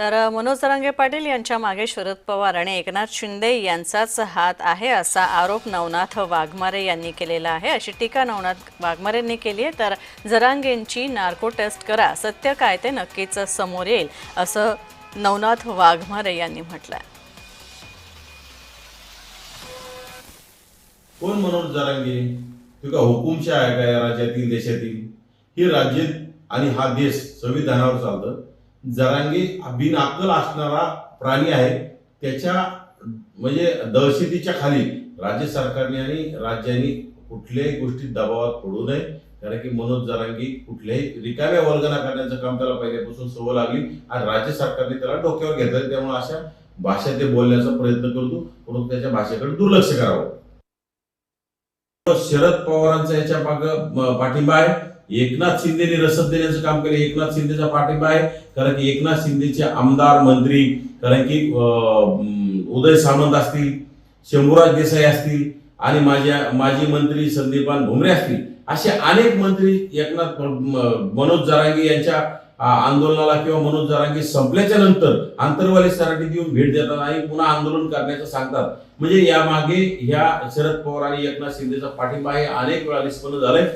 तर मनोज जरांगे पाटील यांच्या मागे शरद पवार आणि एकनाथ शिंदे यांचाच हात आहे असा आरोप नवनाथ वाघमारे यांनी केलेला आहे. अशी टीका नवनाथ वाघमारेंनी केली आहे. तर जरांगेंची नार्को टेस्ट करा. सत्य काय ते नक्कीच समोर येईल असं नवनाथ वाघमारे यांनी म्हटलं आहे कोण मनोज जरांगे? तुका हुकुमशाह आहे का या राज्यातील देशातील? ही राज्य आणि हा देश संविधानावर चालतं. जरांगी हा बिनअक्कल असणारा प्राणी आहे. त्याच्या म्हणजे दहशतीच्या खाली राज्य सरकारने आणि राज्यांनी कुठल्याही गोष्टीत दबावात पडू नये. कारण की मनोज जरांगी कुठल्याही रिकाम्या वर्गना करण्याचं काम त्याला पहिल्यापासून सवय लागली आणि राज्य सरकारने त्याला डोक्यावर घेतलं त्यामुळे अशा भाषा ते बोलण्याचा प्रयत्न करतो. परंतु त्याच्या भाषेकडे दुर्लक्ष करावं. शरद पवारांचा याच्या पाठिंबा आहे. एकनाथ शिंदेने रसद देण्याचं काम केलं. एकनाथ शिंदेचा पाठिंबा आहे. कारण की एकनाथ शिंदेचे आमदार मंत्री कारण की उदय सामंत असतील शंभूराज देसाई असतील आणि माझ्या माजी मंत्री संदीपान भुमरे असतील असे अनेक मंत्री एकनाथ मनोज जरांगे यांच्या आंदोलनाला किंवा मनोज जरांगे संपल्याच्या नंतर आंतरवाली सराटीत येऊन भेट देतात आणि पुन्हा आंदोलन करण्याचं सांगतात. म्हणजे यामागे ह्या शरद पवार आणि एकनाथ शिंदेचा पाठिंबा हे अनेक वेळा निष्पन्न झालंय.